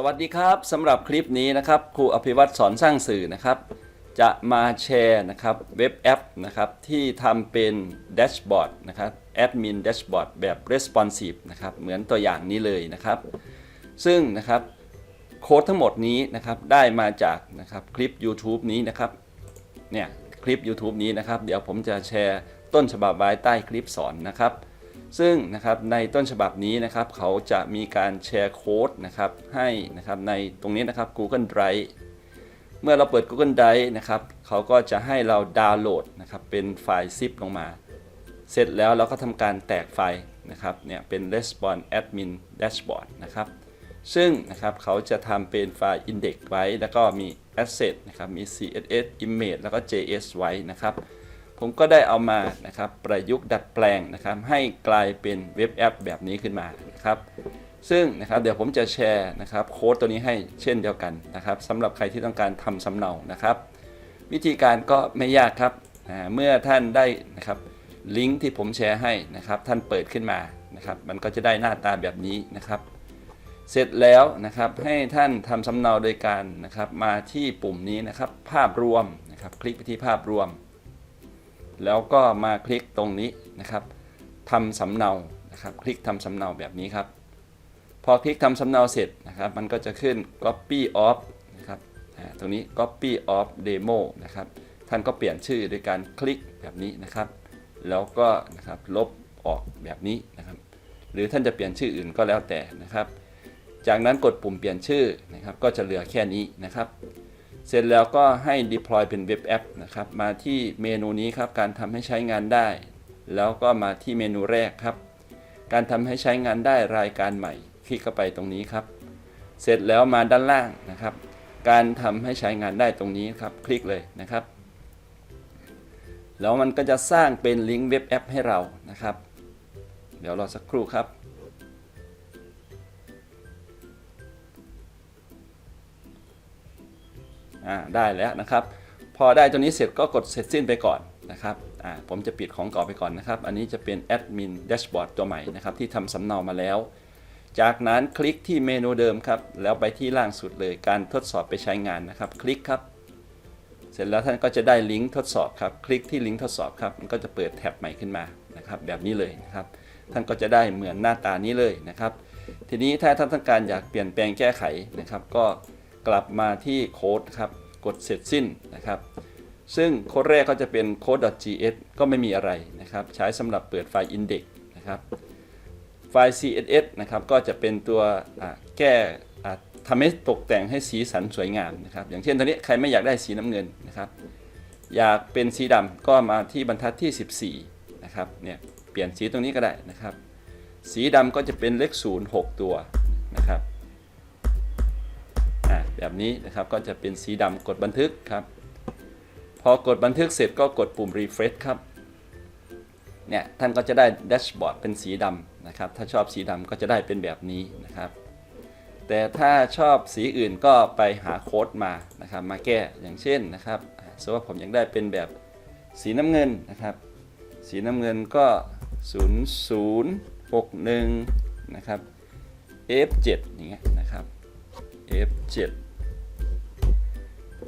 สวัสดีครับสำหรับคลิปนี้นะครับครูอภิวัตรสอนสร้างสื่อนะครับ จะมาแชร์นะครับเว็บแอปนะครับที่ทำเป็นแดชบอร์ดนะครับแอดมินแดชบอร์ดแบบ responsive นะครับเหมือนตัวอย่างนี้เลยนะครับ ซึ่งนะครับโค้ดทั้งหมดนี้นะครับได้มาจากนะครับคลิป YouTube นี้นะครับเนี่ยคลิป YouTube นี้นะครับ เดี๋ยวผมจะแชร์ต้นฉบับไว้ใต้คลิปสอนนะครับ ซึ่งนะครับในต้นฉบับนี้นะครับเขาจะมีการแชร์โค้ดนะครับให้นะครับในตรงนี้นะครับ Google Drive เมื่อเราเปิด Google Drive นะครับเขาก็จะให้เราดาวน์โหลดนะครับเป็นไฟล์ zip ลงมา เสร็จแล้วเราก็ทำการแตกไฟล์นะครับเนี่ยเป็น response admin dashboard นะครับซึ่งนะครับเขาจะทำเป็นไฟล์ index ไว้ แล้วก็มี asset นะครับมี css image แล้วก็ js ไว้นะครับ ผมก็ได้เอามานะครับประยุกต์ดัดแปลงนะครับ ให้กลายเป็นเว็บแอปแบบนี้ขึ้นมานะครับ ซึ่งนะครับเดี๋ยวผมจะแชร์นะครับโค้ดตัวนี้ให้เช่นเดียวกันนะครับสำหรับใครที่ต้องการทำสำเนานะครับ วิธีการก็ไม่ยากครับเมื่อท่านได้นะครับลิงก์ที่ผมแชร์ให้นะครับท่านเปิดขึ้นมานะครับ มันก็จะได้หน้าตาแบบนี้นะครับ เสร็จแล้วนะครับให้ท่านทำสำเนาโดยการนะครับมาที่ปุ่มนี้นะครับ ภาพรวมนะครับ คลิกไปที่ภาพรวม แล้วก็มาคลิกตรงนี้นะครับทำสำเนานะครับ คลิกทำสำเนาแบบนี้ครับ พอคลิกทำสำเนาเสร็จนะครับ มันก็จะขึ้น copy of นะครับตรงนี้ copy of demo นะครับ ท่านก็เปลี่ยนชื่อโดยการคลิกแบบนี้นะครับ แล้วก็นะครับลบออกแบบนี้นะครับ หรือท่านจะเปลี่ยนชื่ออื่นก็แล้วแต่นะครับ จากนั้นกดปุ่มเปลี่ยนชื่อนะครับ ก็จะเหลือแค่นี้นะครับ เสร็จแล้วก็ให้ deploy เป็นเว็บแอปนะครับ มาที่เมนูนี้ครับการทำให้ใช้งานได้ แล้วก็มาที่เมนูแรกครับ การทำให้ใช้งานได้รายการใหม่ คลิกเข้าไปตรงนี้ครับ เสร็จแล้วมาด้านล่างนะครับ การทำให้ใช้งานได้ตรงนี้ครับ คลิกเลยนะครับ แล้วมันก็จะสร้างเป็นลิงก์เว็บแอปให้เรานะครับ เดี๋ยวรอสักครู่ครับ อ่าได้แล้วนะครับ พอได้ตัวนี้เสร็จก็กดเสร็จสิ้นไปก่อนนะครับอ่าผมจะปิดของเก่าไปก่อนนะครับ อันนี้จะเป็นแอดมินแดชบอร์ดตัวใหม่นะครับ ที่ทำสำเนามาแล้ว จากนั้นคลิกที่เมนูเดิมครับ แล้วไปที่ล่างสุดเลยการทดสอบไปใช้งานนะครับ คลิกครับ เสร็จแล้วท่านก็จะได้ลิงก์ทดสอบครับ คลิกที่ลิงก์ทดสอบครับ มันก็จะเปิดแท็บใหม่ขึ้นมานะครับ แบบนี้เลยนะครับ ท่านก็จะได้เหมือนหน้าตานี้เลยนะครับ ทีนี้ถ้าท่านต้องการอยากเปลี่ยนแปลงแก้ไขนะครับ ก็ กลับมาที่โค้ดครับกดเสร็จสิ้นนะครับ ซึ่งโค้ดแรกก็จะเป็นโค้ด .gs ก็ไม่มีอะไรนะครับ ใช้สำหรับเปิดไฟล์ index นะครับไฟล์ css นะครับก็จะเป็นตัวแก้ทำให้ตกแต่งให้สีสันสวยงามนะครับ อย่างเช่นตอนนี้ใครไม่อยากได้สีน้ำเงินนะครับ อยากเป็นสีดำก็มาที่บรรทัดที่ 14 นะครับเนี่ยเปลี่ยนสีตรงนี้ก็ได้นะครับ สีดำก็จะเป็นเลข 0 6 ตัวนะครับ แบบนี้นะครับก็จะเป็นสีดำกดบันทึกครับ พอกดบันทึกเสร็จก็กดปุ่ม refresh ครับเนี่ยท่านก็จะได้แดชบอร์ดเป็นสีดำนะครับถ้าชอบสีดำก็จะได้เป็นแบบนี้นะครับแต่ถ้าชอบสีอื่นก็ไปหาโค้ดมานะครับมาแก้อย่างเช่นนะครับอ่าสมมติว่าผมอยากได้เป็นแบบสีน้ำเงินนะครับ สีน้ำเงินก็ 0061 นะครับ F7 อย่างเงี้ยนะครับ F7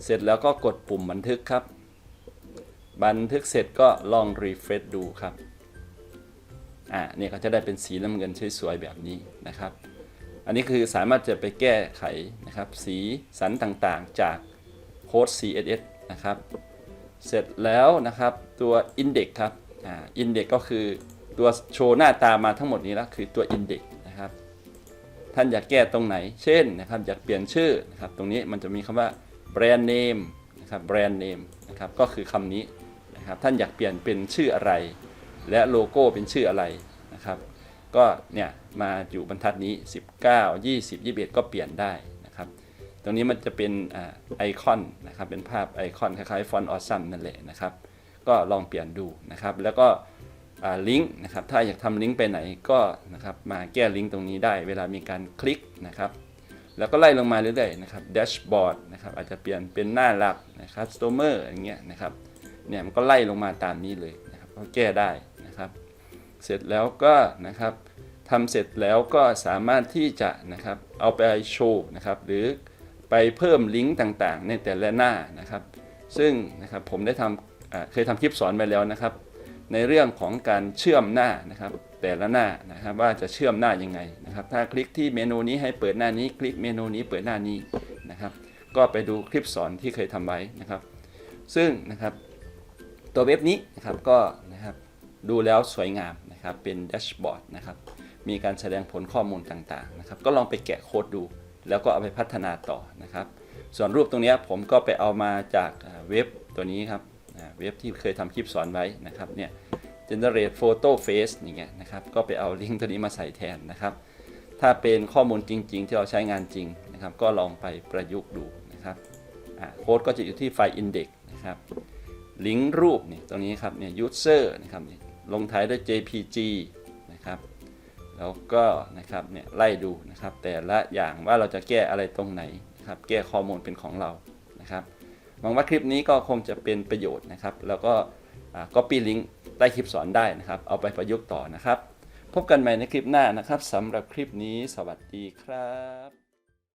เสร็จแล้วก็กดปุ่มบันทึกครับ บันทึกเสร็จก็ลองรีเฟรชดูครับ อ่าเนี่ยก็จะได้เป็นสีน้ำเงินสวยๆแบบนี้นะครับ อันนี้คือสามารถจะไปแก้ไขนะครับ สีสันต่างๆจากโค้ด CSS นะครับ เสร็จแล้วนะครับตัว Index ครับ อ่า Index ก็คือตัวโชว์หน้าตามาทั้งหมดนี้แล้วคือตัว Index นะครับ ท่านอยากแก้ตรงไหน เช่นนะครับอยากเปลี่ยนชื่อนะครับ ตรงนี้มันจะมีคำว่า brand name นะครับ brand name นะครับก็คือคำนี้นะครับท่านอยากเปลี่ยนเป็นชื่ออะไร และโลโก้เป็นชื่ออะไรนะครับก็เนี่ยมาอยู่บรรทัดนี้ 19 20 21 ก็เปลี่ยนได้นะครับตรงนี้มันจะเป็นอไอคอนนะครับเป็นภาพไอคอนคล้ายๆฟอนต์ออซัมนั่นแหละนะครับก็ลองเปลี่ยนดูนะครับแล้วก็ลิงก์นะครับถ้าอยากทำลิงก์ไปไหนก็นะครับมาแก้ลิงก์ตรงนี้ได้ เวลามีการคลิกนะครับ แล้วก็ไล่ลงมาเรื่อยๆนะครับแดชบอร์ดนะครับอาจจะเปลี่ยนเป็นหน้าหลักนะครับสโตเมอร์อย่างเงี้ยนะครับเนี่ยมันก็ไล่ลงมาตามนี้เลยนะครับก็แก้ได้นะครับ เสร็จแล้วก็นะครับทำเสร็จแล้วก็สามารถที่จะนะครับเอาไปโชว์นะครับหรือไปเพิ่มลิงก์ต่างๆ ในแต่ละหน้านะครับ ซึ่งนะครับผมได้ทำเคยทำคลิปสอนไปแล้วนะครับ ในเรื่องของการเชื่อมหน้านะครับแต่ละหน้านะครับว่าจะเชื่อมหน้ายังไงนะครับ ถ้าคลิกที่เมนูนี้ให้เปิดหน้านี้ คลิกเมนูนี้เปิดหน้านี้นะครับ ก็ไปดูคลิปสอนที่เคยทำไว้นะครับ ซึ่งนะครับตัวเว็บนี้นะครับก็นะครับดูแล้วสวยงามนะครับเป็นแดชบอร์ดนะครับมีการแสดงผลข้อมูลต่างๆนะครับ ก็ลองไปแกะโค้ดดู แล้วก็เอาไปพัฒนาต่อนะครับ ส่วนรูปตรงนี้ผมก็ไปเอามาจากเว็บตัวนี้ครับ เว็บที่เคยทำคลิปสอนไว้นะครับเนี่ย generate photo face อย่างเงี้ยนะครับก็ไปเอาลิงก์ตัวนี้มาใส่แทนนะครับ ถ้าเป็นข้อมูลจริง ๆ ที่เราใช้งานจริงนะครับ ก็ลองไปประยุกต์ดูนะครับโค้ดก็จะอยู่ที่ไฟล์ index นะครับลิงก์รูปเนี่ยตรงนี้ครับเนี่ย user นะครับลงท้ายด้วย jpg นะครับแล้วก็นะครับเนี่ยไล่ดูนะครับแต่ละอย่างว่าเราจะแก้อะไรตรงไหนนะครับแก้ข้อมูลเป็นของเรานะครับ หวังว่าคลิปนี้ก็คงจะเป็นประโยชน์นะครับ แล้วก็อ่า copy link ใต้คลิปสอนได้นะครับ เอาไปประยุกต์ต่อนะครับ พบกันใหม่ในคลิปหน้านะครับสำหรับคลิปนี้ สวัสดีครับ